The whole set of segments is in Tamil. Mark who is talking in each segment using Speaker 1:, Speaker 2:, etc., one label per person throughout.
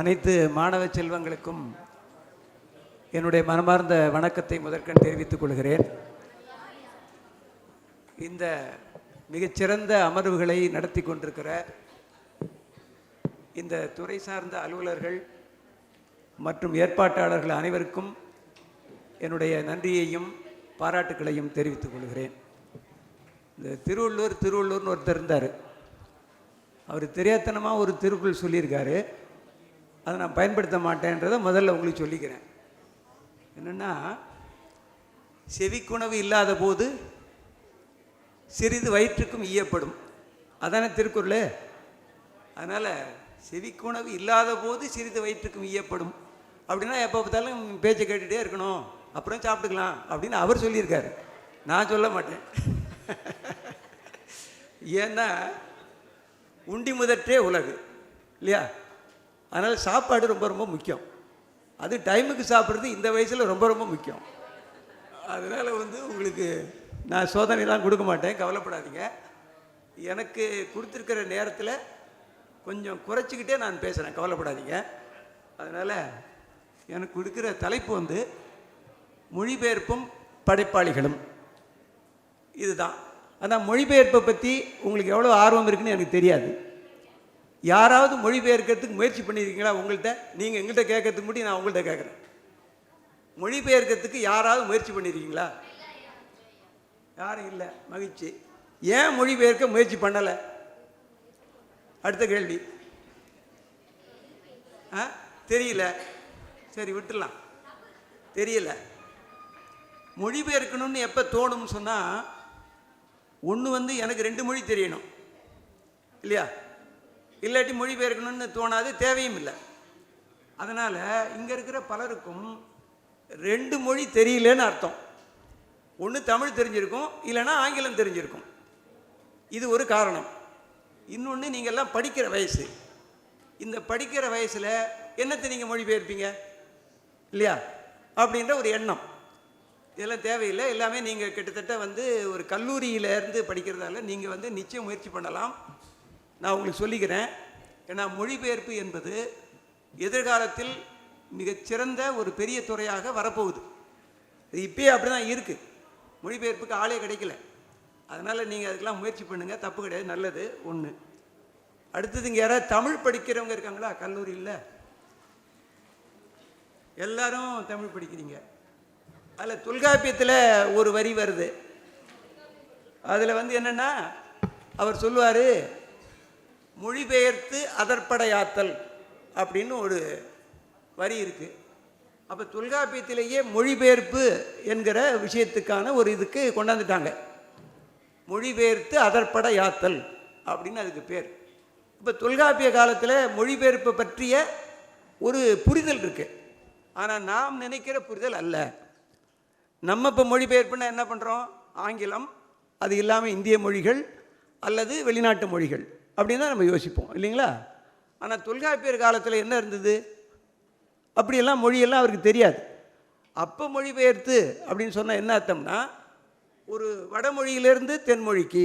Speaker 1: அனைத்து மாணவ செல்வங்களுக்கும் என்னுடைய மனமார்ந்த வணக்கத்தை முதற்கண் தெரிவித்துக் கொள்கிறேன் இந்த மிகச்சிறந்த அமர்வுகளை நடத்தி கொண்டிருக்கிற இந்த துறை சார்ந்த அலுவலர்கள் மற்றும் ஏற்பாட்டாளர்கள் அனைவருக்கும் என்னுடைய நன்றியையும் பாராட்டுக்களையும் தெரிவித்துக் கொள்கிறேன் இந்த திருவள்ளூர் திருவள்ளூர்னு ஒருத்தர் இருந்தார் அவர் தெரியாத்தனமாக ஒரு திருக்குள் சொல்லியிருக்காரு அதை நான் பயன்படுத்த மாட்டேன்றதை முதல்ல உங்களுக்கு சொல்லிக்கிறேன் என்னென்னா செவிக்குணவு இல்லாத போது சிறிது வயிற்றுக்கும் ஈயப்படும் அதானே திருக்குறள் அதனால் செவிக்குணவு இல்லாத போது சிறிது வயிற்றுக்கும் ஈயப்படும் அப்படின்னா எப்போ பார்த்தாலும் பேச்சை கேட்டுகிட்டே இருக்கணும் அப்புறம் சாப்பிட்டுக்கலாம் அப்படின்னு அவர் சொல்லியிருக்காரு நான் சொல்ல மாட்டேன் ஏன்னா உண்டி முதற்றே உலகு இல்லையா அதனால் சாப்பாடு ரொம்ப ரொம்ப முக்கியம் அது டைமுக்கு சாப்பிட்றது இந்த வயசில் ரொம்ப ரொம்ப முக்கியம் அதனால் வந்து உங்களுக்கு நான் சோதனைலாம் கொடுக்க மாட்டேன் கவலைப்படாதீங்க எனக்கு கொடுத்துருக்கிற நேரத்தில் கொஞ்சம் குறைச்சிக்கிட்டே நான் பேசுகிறேன் கவலைப்படாதீங்க அதனால் எனக்கு கொடுக்குற தலைப்பு வந்து மொழிபெயர்ப்பும் படைப்பாளிகளும் இதுதான் ஆனால் மொழிபெயர்ப்பை பற்றி உங்களுக்கு எவ்வளோ ஆர்வம் இருக்குன்னு எனக்கு தெரியாது யாராவது மொழிபெயர்க்கிறதுக்கு முயற்சி பண்ணியிருக்கீங்களா உங்கள்கிட்ட நீங்கள் எங்கள்கிட்ட கேட்கறதுக்கு முடி நான் உங்கள்கிட்ட கேட்குறேன் மொழிபெயர்க்கிறதுக்கு யாராவது முயற்சி பண்ணியிருக்கீங்களா யாரும் இல்லை மகிழ்ச்சி ஏன் மொழிபெயர்க்க முயற்சி பண்ணலை அடுத்த கேள்வி ஆ தெரியல சரி விட்டுடலாம் தெரியல மொழிபெயர்க்கணும்னு எப்போ தோணும்னு சொன்னால் ஒன்று வந்து எனக்கு ரெண்டு மொழி தெரியணும் இல்லையா இல்லாட்டி மொழிபெயர்க்கணும்னு தோணாது தேவையும் இல்லை அதனால் இங்கே இருக்கிற பலருக்கும் ரெண்டு மொழி தெரியலன்னு அர்த்தம் ஒன்று தமிழ் தெரிஞ்சிருக்கும் இல்லைன்னா ஆங்கிலம் தெரிஞ்சிருக்கும் இது ஒரு காரணம் இன்னொன்று நீங்கள்லாம் படிக்கிற வயசு இந்த படிக்கிற வயசில் என்னத்தை நீங்கள் மொழிபெயர்ப்பீங்க இல்லையா அப்படின்ற ஒரு எண்ணம் இதெல்லாம் தேவையில்லை எல்லாமே நீங்கள் கிட்டத்தட்ட வந்து ஒரு கல்லூரியிலேருந்து படிக்கிறதால நீங்கள் வந்து நிச்சயம் முயற்சி பண்ணலாம் நான் உங்களுக்கு சொல்லிக்கிறேன் ஏன்னா மொழிபெயர்ப்பு என்பது எதிர்காலத்தில் மிகச்சிறந்த ஒரு பெரிய துறையாக வரப்போகுது இப்பயே அப்படி தான் இருக்குது மொழிபெயர்ப்புக்கு ஆளே கிடைக்கல அதனால் நீங்கள் அதுக்கெல்லாம் முயற்சி பண்ணுங்கள் தப்பு கிடையாது நல்லது ஒன்று அடுத்தது இங்கே யாராவது தமிழ் படிக்கிறவங்க இருக்காங்களா கல்லூரியில் எல்லாரும் தமிழ் படிக்கிறீங்க அதில் தொல்காப்பியத்தில் ஒரு வரி வருது அதில் வந்து என்னென்னா அவர் சொல்லுவார் மொழிபெயர்த்து அதற்படையாத்தல் அப்படின்னு ஒரு வரி இருக்குது அப்போ தொல்காப்பியத்திலேயே மொழிபெயர்ப்பு என்கிற விஷயத்துக்கான ஒரு இதுக்கு கொண்டாந்துட்டாங்க மொழிபெயர்த்து அதற்பட யாத்தல் அப்படின்னு அதுக்கு பேர் இப்போ தொல்காப்பிய காலத்தில் மொழிபெயர்ப்பு பற்றிய ஒரு புரிதல் இருக்குது ஆனால் நாம் நினைக்கிற புரிதல் அல்ல நம்ம இப்போ மொழிபெயர்ப்புன்னா என்ன பண்ணுறோம் ஆங்கிலம் அது இல்லாமல் இந்திய மொழிகள் அல்லது வெளிநாட்டு மொழிகள் அப்படின்னு தான் நம்ம யோசிப்போம் இல்லைங்களா ஆனால் தொல்காப்பியர் காலத்தில் என்ன இருந்தது அப்படியெல்லாம் மொழியெல்லாம் அவருக்கு தெரியாது அப்போ மொழிபெயர்த்து அப்படின்னு சொன்னால் என்ன அர்த்தம்னா ஒரு வடமொழியிலிருந்து தென்மொழிக்கு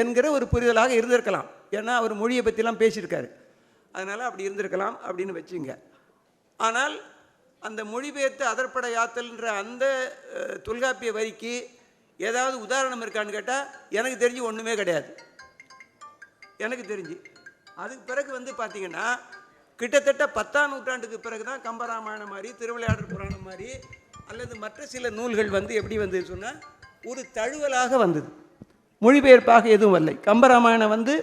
Speaker 1: என்கிற ஒரு புரிதலாக இருந்திருக்கலாம் ஏன்னா அவர் மொழியை பற்றிலாம் பேசியிருக்காரு அதனால் அப்படி இருந்திருக்கலாம் அப்படின்னு வச்சுங்க ஆனால் அந்த மொழிபெயர்த்து அதற்பட யாத்தல்ன்ற அந்த தொல்காப்பிய வரிக்கு ஏதாவது உதாரணம் இருக்கான்னு கேட்டால் எனக்கு தெரிஞ்சு ஒன்றுமே கிடையாது எனக்கு தெரிஞ்சு அதுக்கு பிறகு வந்து பார்த்திங்கன்னா கிட்டத்தட்ட பத்தாம் நூற்றாண்டுக்கு பிறகு தான் கம்பராமாயணம் மாதிரி திருவிளையாடல் புராணம் மாதிரி அல்லது மற்ற சில நூல்கள் வந்து எப்படி வந்தது சொன்னால் ஒரு தழுவலாக வந்தது மொழிபெயர்ப்பாக எதுவும் இல்லை கம்பராமாயணம் வந்து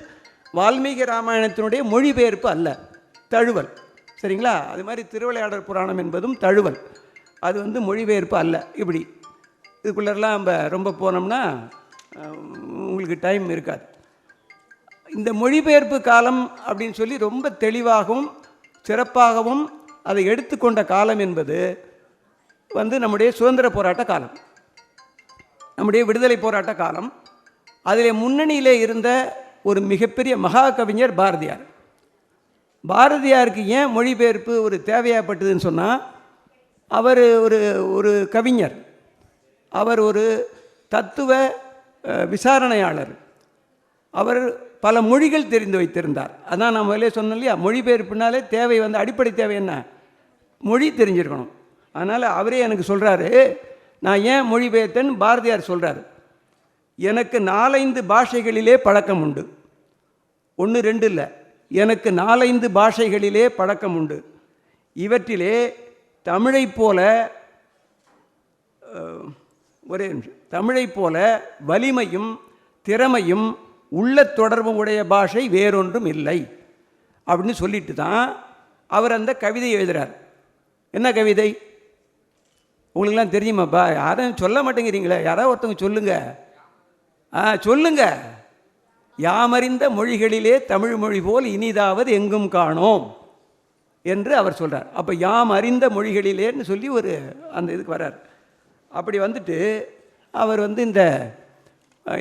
Speaker 1: வால்மீகி ராமாயணத்தினுடைய மொழிபெயர்ப்பு அல்ல தழுவல் சரிங்களா அது மாதிரி திருவிளையாடல் புராணம் என்பதும் தழுவல் அது வந்து மொழிபெயர்ப்பு அல்ல இப்படி இதுக்குள்ளெல்லாம் நம்ம ரொம்ப போனோம்னா உங்களுக்கு டைம் இருக்காது இந்த மொழிபெயர்ப்பு காலம் அப்படின்னு சொல்லி ரொம்ப தெளிவாகவும் சிறப்பாகவும் அதை எடுத்துக்கொண்ட காலம் என்பது வந்து நம்முடைய சுதந்திர போராட்ட காலம் நம்முடைய விடுதலை போராட்ட காலம் அதில் முன்னணியிலே இருந்த ஒரு மிகப்பெரிய மகா கவிஞர் பாரதியார் பாரதியாருக்கு ஏன் மொழிபெயர்ப்பு ஒரு தேவையாகப்பட்டதுன்னு சொன்னால் அவர் ஒரு ஒரு கவிஞர் அவர் ஒரு தத்துவ விசாரணையாளர் அவர் பல மொழிகள் தெரிந்து வைத்திருந்தார் அதான் நான் முதலே சொன்னோம் இல்லையா மொழிபெயர்ப்புனாலே தேவை வந்து அடிப்படை தேவை என்ன மொழி தெரிஞ்சிருக்கணும் அதனால் அவரே எனக்கு சொல்கிறாரு நான் ஏன் மொழிபெயர்த்தேன்னு பாரதியார் சொல்கிறார் எனக்கு நாலைந்து பாஷைகளிலே பழக்கம் உண்டு ஒன்று ரெண்டு இல்லை எனக்கு நாலைந்து பாஷைகளிலே பழக்கம் உண்டு இவற்றிலே தமிழைப் போல ஒரே தமிழைப் போல வலிமையும் திறமையும் உள்ள தொடர்பு உடைய பாஷை வேறொன்றும் இல்லை அப்படின்னு சொல்லிட்டு தான் அவர் அந்த கவிதையை எழுதுகிறார் என்ன கவிதை உங்களுக்கெல்லாம் தெரியுமாப்பா யாரும் சொல்ல மாட்டேங்கிறீங்களே யாராவது ஒருத்தவங்க சொல்லுங்கள் ஆ சொல்லுங்கள் யாமறிந்த மொழிகளிலே தமிழ் மொழி போல் இனிதாவது எங்கும் காணோம் என்று அவர் சொல்கிறார் அப்போ யாம் அறிந்த மொழிகளிலேன்னு சொல்லி ஒரு அந்த இதுக்கு வர்றார் அப்படி வந்துட்டு அவர் வந்து இந்த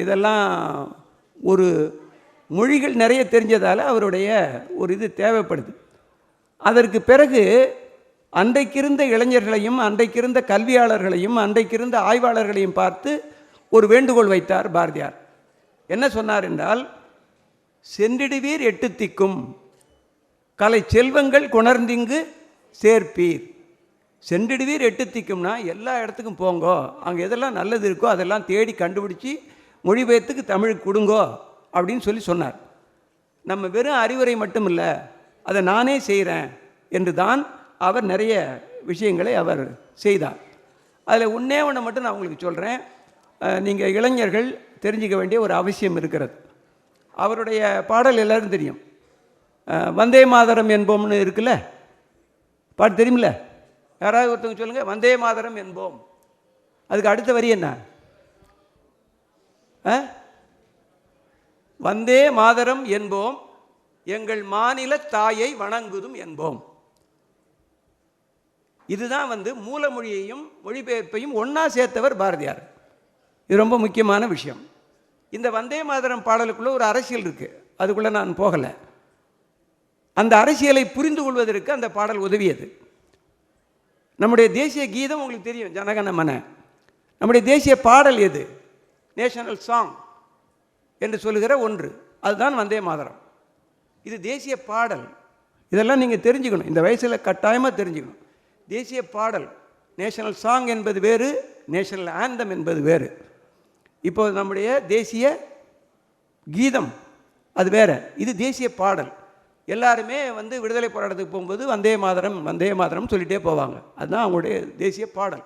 Speaker 1: இதெல்லாம் ஒரு மொழிகள் நிறைய தெரிஞ்சதால் அவருடைய ஒரு இது தேவைப்படுது அதற்கு பிறகு அன்றைக்கிருந்த இளைஞர்களையும் அன்றைக்கிருந்த கல்வியாளர்களையும் அன்றைக்கிருந்த ஆய்வாளர்களையும் பார்த்து ஒரு வேண்டுகோள் வைத்தார் பாரதியார் என்ன சொன்னார் என்றால் சென்றிடுவீர் எட்டு திக்கும் கலை செல்வங்கள் கொணர்ந்திங்கு சேர்ப்பீர் சென்றிடுவீர் எட்டு திக்கும்னா எல்லா இடத்துக்கும் போங்கோ அங்கே எதெல்லாம் நல்லது இருக்கோ அதெல்லாம் தேடி கண்டுபிடிச்சி மொழிபெயர்த்துக்கு தமிழ் கொடுங்கோ அப்படின்னு சொல்லி சொன்னார் நம்ம வெறும் அறிவுரை மட்டும் இல்லை அதை நானே செய்கிறேன் என்று தான் அவர் நிறைய விஷயங்களை அவர் செய்தார் அதில் உன்னே ஒன்று மட்டும் நான் உங்களுக்கு சொல்கிறேன் நீங்கள் இளைஞர்கள் தெரிஞ்சிக்க வேண்டிய ஒரு அவசியம் இருக்கிறது அவருடைய பாடல் எல்லோரும் தெரியும் வந்தே மாதரம் என்போம்னு இருக்குல்ல பாட்டு தெரியுமில்ல யாராவது ஒருத்தவங்க சொல்லுங்கள் வந்தே மாதரம் என்போம் அதுக்கு அடுத்த வரி என்ன வந்தே மாதரம் என்போம் எங்கள் மாநில தாயை வணங்குதும் என்போம் இதுதான் வந்து மூலமொழியையும் மொழிபெயர்ப்பையும் ஒன்றா சேர்த்தவர் பாரதியார் இது ரொம்ப முக்கியமான விஷயம் இந்த வந்தே மாதரம் பாடலுக்குள்ளே ஒரு அரசியல் இருக்குது அதுக்குள்ளே நான் போகலை அந்த அரசியலை புரிந்து கொள்வதற்கு அந்த பாடல் உதவியது நம்முடைய தேசிய கீதம் உங்களுக்கு தெரியும் ஜனகன மன நம்முடைய தேசிய பாடல் எது நேஷனல் சாங் என்று சொல்லுகிற ஒன்று அதுதான் வந்தே மாதரம் இது தேசிய பாடல் இதெல்லாம் நீங்கள் தெரிஞ்சுக்கணும் இந்த வயசில் கட்டாயமாக தெரிஞ்சுக்கணும் தேசிய பாடல் நேஷனல் சாங் என்பது வேறு நேஷனல் ஆந்தம் என்பது வேறு இப்போது நம்முடைய தேசிய கீதம் அது வேறு இது தேசிய பாடல் எல்லாருமே வந்து விடுதலை போராட்டத்துக்கு போகும்போது வந்தே மாதரம் வந்தே மாதரம் சொல்லிகிட்டே போவாங்க அதுதான் அவங்களுடைய தேசிய பாடல்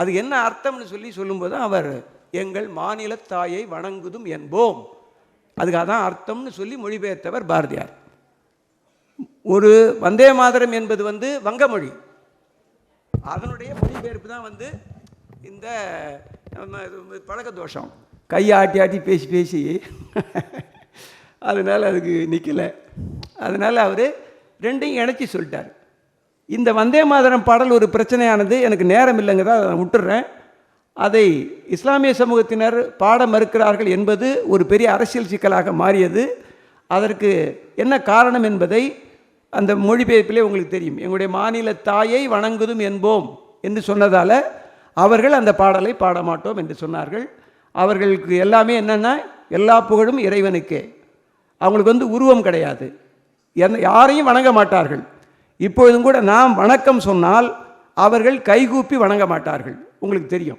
Speaker 1: அது என்ன அர்த்தம்னு சொல்லி சொல்லும்போது அவர் எங்கள் மாநில தாயை வணங்குதும் என்போம் அதுக்காக தான் அர்த்தம்னு சொல்லி மொழிபெயர்த்தவர் பாரதியார் ஒரு வந்தே மாதரம் என்பது வந்து வங்கமொழி அதனுடைய மொழிபெயர்ப்பு தான் வந்து இந்த பழக்க தோஷம் கையாட்டி ஆட்டி ஆட்டி பேசி பேசி அதனால் அதுக்கு நிற்கலை அதனால் அவர் ரெண்டையும் இணைச்சி சொல்லிட்டார் இந்த வந்தே மாதரம் பாடல் ஒரு பிரச்சனையானது எனக்கு நேரம் இல்லைங்கிறத நான் விட்டுடுறேன் அதை இஸ்லாமிய சமூகத்தினர் பாட மறுக்கிறார்கள் என்பது ஒரு பெரிய அரசியல் சிக்கலாக மாறியது அதற்கு என்ன காரணம் என்பதை அந்த மொழிபெயர்ப்பிலே உங்களுக்கு தெரியும் எங்களுடைய மாநில தாயை வணங்குதும் என்போம் என்று சொன்னதால் அவர்கள் அந்த பாடலை பாடமாட்டோம் என்று சொன்னார்கள் அவர்களுக்கு எல்லாமே என்னென்னா எல்லா புகழும் இறைவனுக்கே அவங்களுக்கு வந்து உருவம் கிடையாது யாரையும் வணங்க மாட்டார்கள் இப்பொழுதும் கூட நாம் வணக்கம் சொன்னால் அவர்கள் கைகூப்பி வணங்க மாட்டார்கள் உங்களுக்கு தெரியும்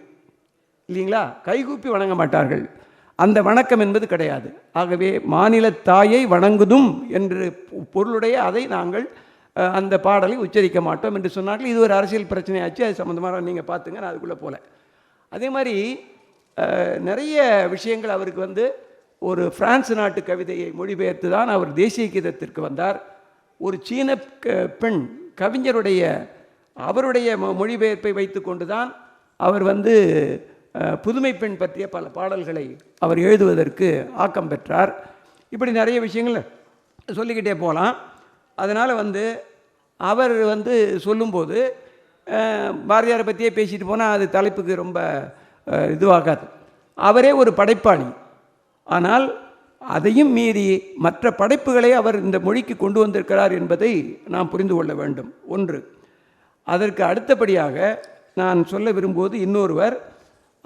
Speaker 1: இல்லைங்களா கைகூப்பி வணங்க மாட்டார்கள் அந்த வணக்கம் என்பது கிடையாது ஆகவே மாநில தாயை வணங்குதும் என்று பொருளுடைய அதை நாங்கள் அந்த பாடலை உச்சரிக்க மாட்டோம் என்று சொன்னார்கள் இது ஒரு அரசியல் பிரச்சனையாச்சு அது சம்மந்தமாக நீங்கள் பார்த்துங்க நான் அதுக்குள்ளே போகல அதே மாதிரி நிறைய விஷயங்கள் அவருக்கு வந்து ஒரு பிரான்ஸ் நாட்டு கவிதையை மொழிபெயர்த்து தான் அவர் தேசிய கீதத்திற்கு வந்தார் ஒரு சீன பெண் கவிஞருடைய அவருடைய மொழிபெயர்ப்பை வைத்து கொண்டு தான் அவர் வந்து புதுமை பெண் பற்றிய பல பாடல்களை அவர் எழுதுவதற்கு ஆக்கம் பெற்றார் இப்படி நிறைய விஷயங்கள் சொல்லிக்கிட்டே போகலாம் அதனால் வந்து அவர் வந்து சொல்லும்போது பாரதியாரை பற்றியே பேசிட்டு போனால் அது தலைப்புக்கு ரொம்ப இதுவாகாது அவரே ஒரு படைப்பாளி ஆனால் அதையும் மீறி மற்ற படைப்புகளை அவர் இந்த மொழிக்கு கொண்டு வந்திருக்கிறார் என்பதை நாம் புரிந்து கொள்ள வேண்டும் ஒன்று அதற்கு அடுத்தபடியாக நான் சொல்ல விரும்புவது இன்னொருவர்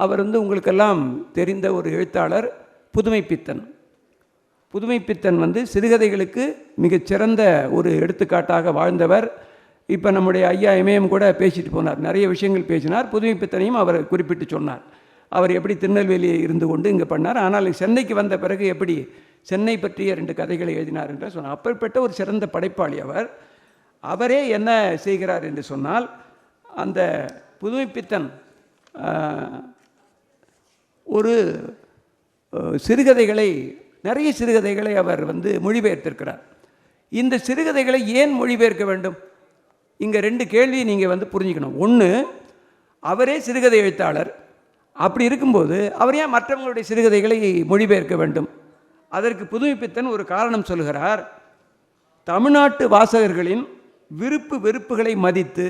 Speaker 1: அவர் வந்து உங்களுக்கெல்லாம் தெரிந்த ஒரு எழுத்தாளர் புதுமைப்பித்தன் புதுமைப்பித்தன் புதுமை பித்தன் வந்து சிறுகதைகளுக்கு மிகச்சிறந்த ஒரு எடுத்துக்காட்டாக வாழ்ந்தவர் இப்போ நம்முடைய ஐயா இமயம் கூட பேசிட்டு போனார் நிறைய விஷயங்கள் பேசினார் புதுமைப்பித்தனையும் அவர் குறிப்பிட்டு சொன்னார் அவர் எப்படி திருநெல்வேலியை இருந்து கொண்டு இங்கே பண்ணார் ஆனால் சென்னைக்கு வந்த பிறகு எப்படி சென்னை பற்றிய ரெண்டு கதைகளை எழுதினார் என்று சொன்னார் அப்பேற்பட்ட ஒரு சிறந்த படைப்பாளி அவர் அவரே என்ன செய்கிறார் என்று சொன்னால் அந்த புதுமைப்பித்தன் ஒரு சிறுகதைகளை நிறைய சிறுகதைகளை அவர் வந்து மொழிபெயர்த்திருக்கிறார் இந்த சிறுகதைகளை ஏன் மொழிபெயர்க்க வேண்டும் இங்கே ரெண்டு கேள்வியை நீங்கள் வந்து புரிஞ்சுக்கணும் ஒன்று அவரே சிறுகதை எழுத்தாளர் அப்படி இருக்கும்போது அவர் ஏன் மற்றவங்களுடைய சிறுகதைகளை மொழிபெயர்க்க வேண்டும் அதற்கு புதுமைப்பித்தன் ஒரு காரணம் சொல்கிறார் தமிழ்நாட்டு வாசகர்களின் விருப்பு வெறுப்புகளை மதித்து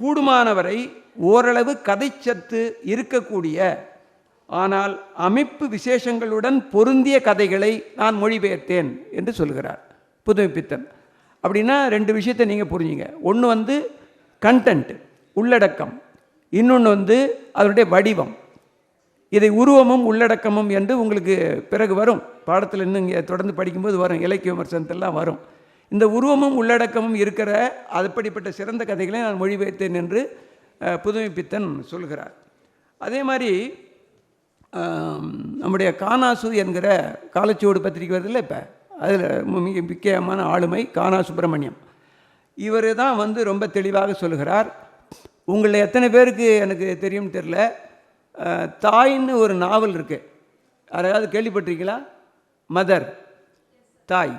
Speaker 1: கூடுமானவரை ஓரளவு கதைச்சத்து இருக்கக்கூடிய ஆனால் அமைப்பு விசேஷங்களுடன் பொருந்திய கதைகளை நான் மொழிபெயர்த்தேன் என்று சொல்கிறார் புதுமைப்பித்தன் அப்படின்னா ரெண்டு விஷயத்தை நீங்கள் புரிஞ்சுங்க ஒன்று வந்து கண்டென்ட் உள்ளடக்கம் இன்னொன்று வந்து அதனுடைய வடிவம் இதை உருவமும் உள்ளடக்கமும் என்று உங்களுக்கு பிறகு வரும் பாடத்தில் இன்னும் இங்கே தொடர்ந்து படிக்கும்போது வரும் இலக்கிய விமர்சனத்தெல்லாம் வரும் இந்த உருவமும் உள்ளடக்கமும் இருக்கிற அப்படிப்பட்ட சிறந்த கதைகளை நான் மொழிபெயர்த்தேன் என்று புதுமைப்பித்தன் சொல்கிறார் அதே மாதிரி நம்முடைய கானாசு என்கிற காலச்சோடு பத்திரிக்கை வருதில்ல இப்போ அதில் மிக முக்கியமான ஆளுமை கானா சுப்பிரமணியம் இவர் தான் வந்து ரொம்ப தெளிவாக சொல்கிறார் உங்களில் எத்தனை பேருக்கு எனக்கு தெரியும்னு தெரில தாயின்னு ஒரு நாவல் இருக்குது யாராவது கேள்விப்பட்டிருக்கீங்களா மதர் தாய்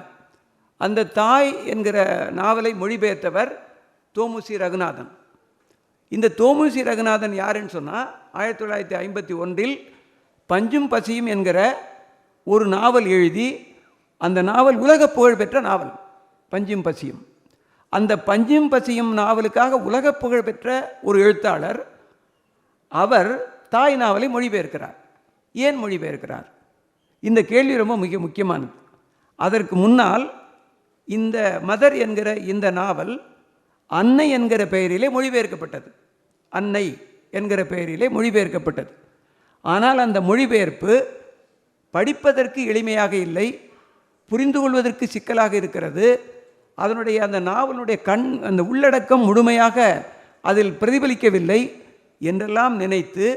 Speaker 1: அந்த தாய் என்கிற நாவலை மொழிபெயர்த்தவர் தோமுசி ரகுநாதன் இந்த தோமுசி ரகுநாதன் யாருன்னு சொன்னால் ஆயிரத்தி தொள்ளாயிரத்தி ஐம்பத்தி ஒன்றில் பஞ்சும் பசியும் என்கிற ஒரு நாவல் எழுதி அந்த நாவல் உலக புகழ்பெற்ற நாவல் பஞ்சும் பசியும் அந்த பஞ்சும் பசியும் நாவலுக்காக உலக புகழ் பெற்ற ஒரு எழுத்தாளர் அவர் தாய் நாவலை மொழிபெயர்க்கிறார் ஏன் மொழிபெயர்க்கிறார் இந்த கேள்வி ரொம்ப மிக முக்கியமானது அதற்கு முன்னால் இந்த மதர் என்கிற இந்த நாவல் அன்னை என்கிற பெயரிலே மொழிபெயர்க்கப்பட்டது அன்னை என்கிற பெயரிலே மொழிபெயர்க்கப்பட்டது ஆனால் அந்த மொழிபெயர்ப்பு படிப்பதற்கு எளிமையாக இல்லை புரிந்து கொள்வதற்கு சிக்கலாக இருக்கிறது அதனுடைய அந்த நாவலுடைய கண் அந்த உள்ளடக்கம் முழுமையாக அதில் பிரதிபலிக்கவில்லை என்றெல்லாம் நினைத்து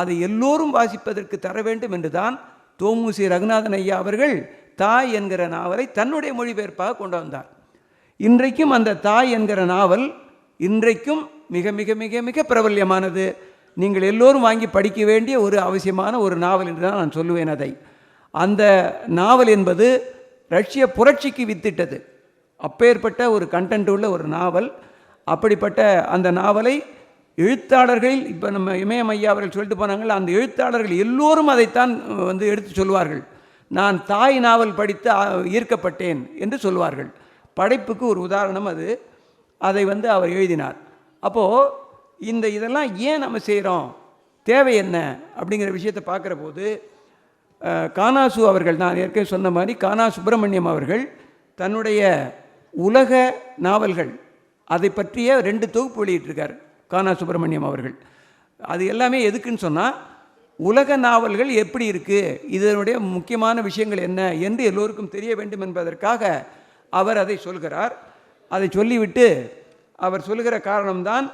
Speaker 1: அதை எல்லோரும் வாசிப்பதற்கு தர வேண்டும் என்றுதான் தோமுசி ரகுநாதன் ஐயா அவர்கள் தாய் என்கிற நாவலை தன்னுடைய மொழிபெயர்ப்பாக கொண்டு வந்தார் இன்றைக்கும் அந்த தாய் என்கிற நாவல் இன்றைக்கும் மிக மிக மிக மிக பிரபல்யமானது நீங்கள் எல்லோரும் வாங்கி படிக்க வேண்டிய ஒரு அவசியமான ஒரு நாவல் என்று தான் நான் சொல்லுவேன் அதை அந்த நாவல் என்பது ரஷ்ய புரட்சிக்கு வித்திட்டது அப்பேற்பட்ட ஒரு கண்டென்ட் உள்ள ஒரு நாவல் அப்படிப்பட்ட அந்த நாவலை எழுத்தாளர்களில் இப்போ நம்ம இமயம் ஐயா அவர்கள் சொல்லிட்டு போனாங்கள் அந்த எழுத்தாளர்கள் எல்லோரும் அதைத்தான் வந்து எடுத்து சொல்வார்கள் நான் தாய் நாவல் படித்து ஈர்க்கப்பட்டேன் என்று சொல்வார்கள் படைப்புக்கு ஒரு உதாரணம் அது அதை வந்து அவர் எழுதினார் அப்போது இந்த இதெல்லாம் ஏன் நம்ம செய்கிறோம் தேவை என்ன அப்படிங்கிற விஷயத்தை பார்க்குற போது கானாசு அவர்கள் நான் ஏற்கனவே சொன்ன மாதிரி கானா சுப்பிரமணியம் அவர்கள் தன்னுடைய உலக நாவல்கள் அதை பற்றிய ரெண்டு தொகுப்பு வெளியிட்டிருக்கார் கானா சுப்பிரமணியம் அவர்கள் அது எல்லாமே எதுக்குன்னு சொன்னால் உலக நாவல்கள் எப்படி இருக்குது இதனுடைய முக்கியமான விஷயங்கள் என்ன என்று எல்லோருக்கும் தெரிய வேண்டும் என்பதற்காக அவர் அதை சொல்கிறார் அதை சொல்லிவிட்டு அவர் சொல்கிற காரணம்தான்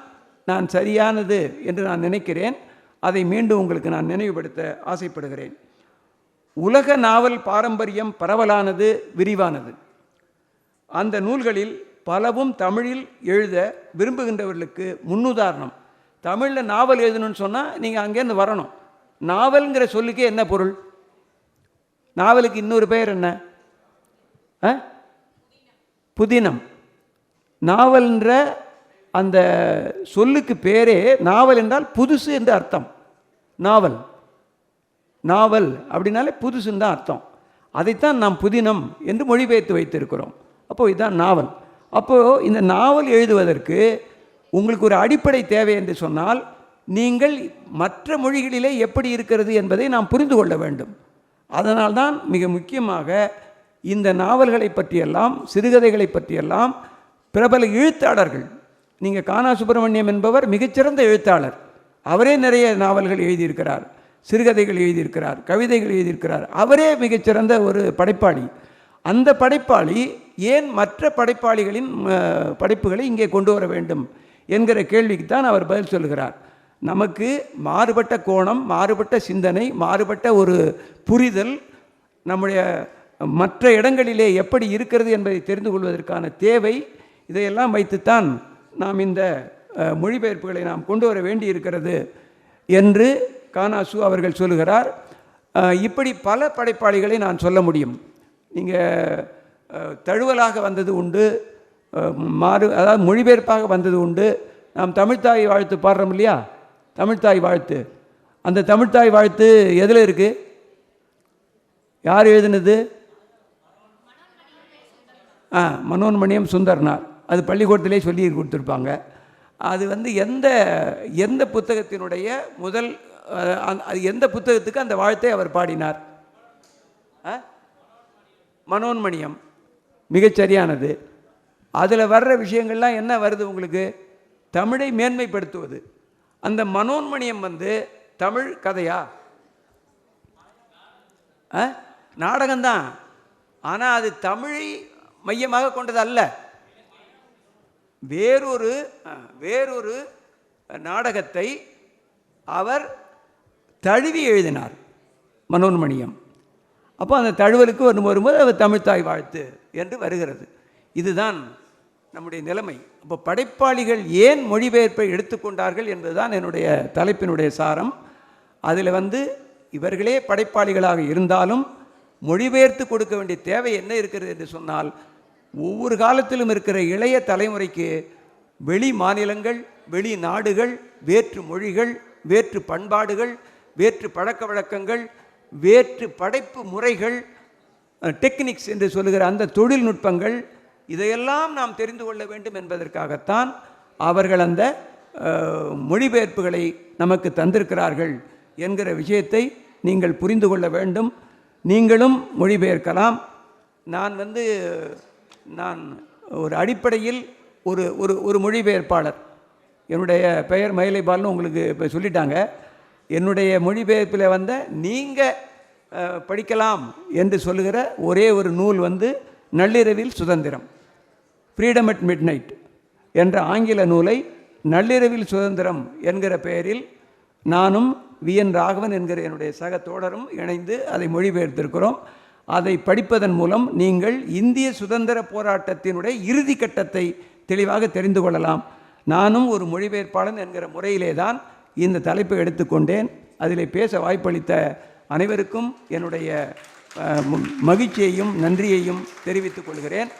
Speaker 1: நான் சரியானது என்று நான் நினைக்கிறேன் அதை மீண்டும் உங்களுக்கு நான் நினைவுபடுத்த ஆசைப்படுகிறேன் உலக நாவல் பாரம்பரியம் பரவலானது விரிவானது அந்த நூல்களில் பலவும் தமிழில் எழுத விரும்புகின்றவர்களுக்கு முன்னுதாரணம் தமிழில் நாவல் எழுதணும்னு சொன்னால் நீங்கள் அங்கேருந்து வரணும் நாவல்ங்கிற சொல்லுக்கே என்ன பொருள் நாவலுக்கு இன்னொரு பெயர் என்ன புதினம் நாவல்ன்ற அந்த சொல்லுக்கு பேரே நாவல் என்றால் புதுசு என்று அர்த்தம் நாவல் நாவல் அப்படின்னாலே புதுசுன்னு தான் அர்த்தம் அதைத்தான் நாம் புதினம் என்று மொழிபெயர்த்து வைத்திருக்கிறோம் அப்போது இதுதான் நாவல் அப்போது இந்த நாவல் எழுதுவதற்கு உங்களுக்கு ஒரு அடிப்படை தேவை என்று சொன்னால் நீங்கள் மற்ற மொழிகளிலே எப்படி இருக்கிறது என்பதை நாம் புரிந்து கொள்ள வேண்டும் அதனால்தான் மிக முக்கியமாக இந்த நாவல்களை பற்றியெல்லாம் சிறுகதைகளை பற்றியெல்லாம் பிரபல எழுத்தாளர்கள் நீங்கள் கானா சுப்பிரமணியம் என்பவர் மிகச்சிறந்த எழுத்தாளர் அவரே நிறைய நாவல்கள் எழுதியிருக்கிறார் சிறுகதைகள் எழுதியிருக்கிறார் கவிதைகள் எழுதியிருக்கிறார் அவரே மிகச்சிறந்த ஒரு படைப்பாளி அந்த படைப்பாளி ஏன் மற்ற படைப்பாளிகளின் படைப்புகளை இங்கே கொண்டு வர வேண்டும் என்கிற கேள்விக்கு தான் அவர் பதில் சொல்கிறார் நமக்கு மாறுபட்ட கோணம் மாறுபட்ட சிந்தனை மாறுபட்ட ஒரு புரிதல் நம்முடைய மற்ற இடங்களிலே எப்படி இருக்கிறது என்பதை தெரிந்து கொள்வதற்கான தேவை இதையெல்லாம் வைத்துத்தான் நாம் இந்த மொழிபெயர்ப்புகளை நாம் கொண்டு வர வேண்டி இருக்கிறது என்று கானாசு அவர்கள் சொல்கிறார் இப்படி பல படைப்பாளிகளை நான் சொல்ல முடியும் நீங்கள் தழுவலாக வந்தது உண்டு மாறு அதாவது மொழிபெயர்ப்பாக வந்தது உண்டு நாம் தமிழ்த்தாய் வாழ்த்து பாடுறோம் இல்லையா தமிழ்த்தாய் வாழ்த்து அந்த தமிழ்த்தாய் வாழ்த்து எதில் இருக்குது யார் எழுதினது ஆ மனோன்மணியம் சுந்தர்னார் அது பள்ளிக்கூடத்திலே சொல்லி கொடுத்துருப்பாங்க அது வந்து எந்த எந்த புத்தகத்தினுடைய முதல் அது எந்த புத்தகத்துக்கு அந்த வாழ்த்தை அவர் பாடினார் மனோன்மணியம் மிகச்சரியானது அதில் வர்ற விஷயங்கள்லாம் என்ன வருது உங்களுக்கு தமிழை மேன்மைப்படுத்துவது அந்த மனோன்மணியம் வந்து தமிழ் கதையா நாடகம்தான் ஆனால் அது தமிழை மையமாக கொண்டது அல்ல வேறொரு வேறொரு நாடகத்தை அவர் தழுவி எழுதினார் மனோன்மணியம் அப்போ அந்த தழுவலுக்கு வரும்போது அவர் தமிழ்த்தாய் வாழ்த்து என்று வருகிறது இதுதான் நம்முடைய நிலைமை அப்போ படைப்பாளிகள் ஏன் மொழிபெயர்ப்பை எடுத்துக்கொண்டார்கள் என்பதுதான் என்னுடைய தலைப்பினுடைய சாரம் அதில் வந்து இவர்களே படைப்பாளிகளாக இருந்தாலும் மொழிபெயர்த்து கொடுக்க வேண்டிய தேவை என்ன இருக்கிறது என்று சொன்னால் ஒவ்வொரு காலத்திலும் இருக்கிற இளைய தலைமுறைக்கு வெளி மாநிலங்கள் வெளி நாடுகள் வேற்று மொழிகள் வேற்று பண்பாடுகள் வேற்று பழக்க வழக்கங்கள் வேற்று படைப்பு முறைகள் டெக்னிக்ஸ் என்று சொல்லுகிற அந்த தொழில்நுட்பங்கள் இதையெல்லாம் நாம் தெரிந்து கொள்ள வேண்டும் என்பதற்காகத்தான் அவர்கள் அந்த மொழிபெயர்ப்புகளை நமக்கு தந்திருக்கிறார்கள் என்கிற விஷயத்தை நீங்கள் புரிந்து கொள்ள வேண்டும் நீங்களும் மொழிபெயர்க்கலாம் நான் வந்து நான் ஒரு அடிப்படையில் ஒரு ஒரு ஒரு மொழிபெயர்ப்பாளர் என்னுடைய பெயர் மயிலைபால்னு உங்களுக்கு இப்போ சொல்லிட்டாங்க என்னுடைய மொழிபெயர்ப்பில் வந்த நீங்கள் படிக்கலாம் என்று சொல்லுகிற ஒரே ஒரு நூல் வந்து நள்ளிரவில் சுதந்திரம் ஃப்ரீடம் அட் மிட்நைட் என்ற ஆங்கில நூலை நள்ளிரவில் சுதந்திரம் என்கிற பெயரில் நானும் வி என் ராகவன் என்கிற என்னுடைய சக தோழரும் இணைந்து அதை மொழிபெயர்த்திருக்கிறோம் அதை படிப்பதன் மூலம் நீங்கள் இந்திய சுதந்திர போராட்டத்தினுடைய இறுதி கட்டத்தை தெளிவாக தெரிந்து கொள்ளலாம் நானும் ஒரு மொழிபெயர்ப்பாளன் என்கிற முறையிலே தான் இந்த தலைப்பை எடுத்துக்கொண்டேன் அதில் பேச வாய்ப்பளித்த அனைவருக்கும் என்னுடைய மகிழ்ச்சியையும் நன்றியையும் தெரிவித்துக் கொள்கிறேன்